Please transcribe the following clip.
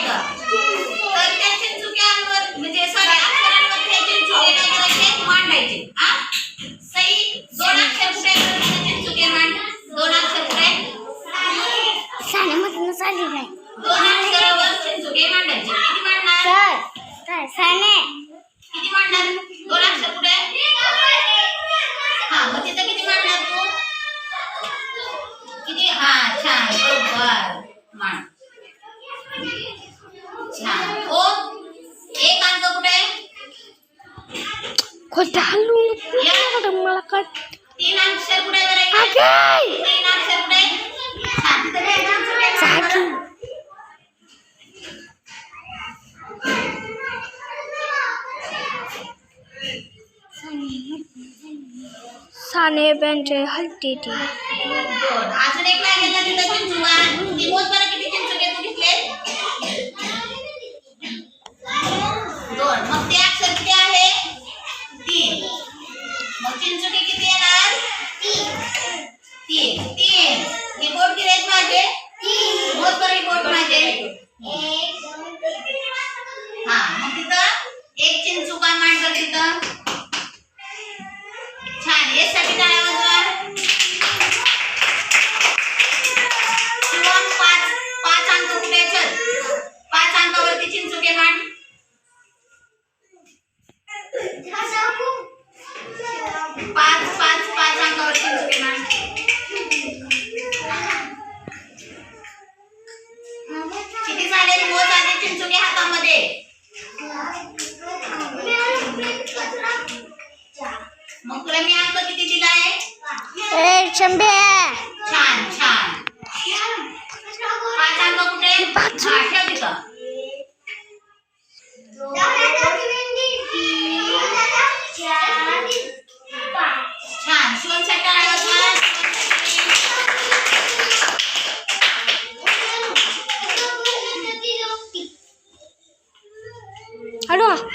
तर त्या चिंचुक्यांवर म्हणजे सॉरी अक्षरांवर मांडायचे. हा सई दोन अक्षर कुठे करायचे चिंचुके मांडायचे. किती मांडणार? सर किती दोन अक्षर कुठे Kau dah lupa ada malaikat. Agai. Saki. साने बेंच हल्टी थी चिंचुके किती येणार तीन तीन किती झाले मोज आणि चिंचुके हातामध्ये. मग तुला मी अंक किती दिलाय? छान छान. पाच अंक कुठे? ठेव तिथं. Hallo.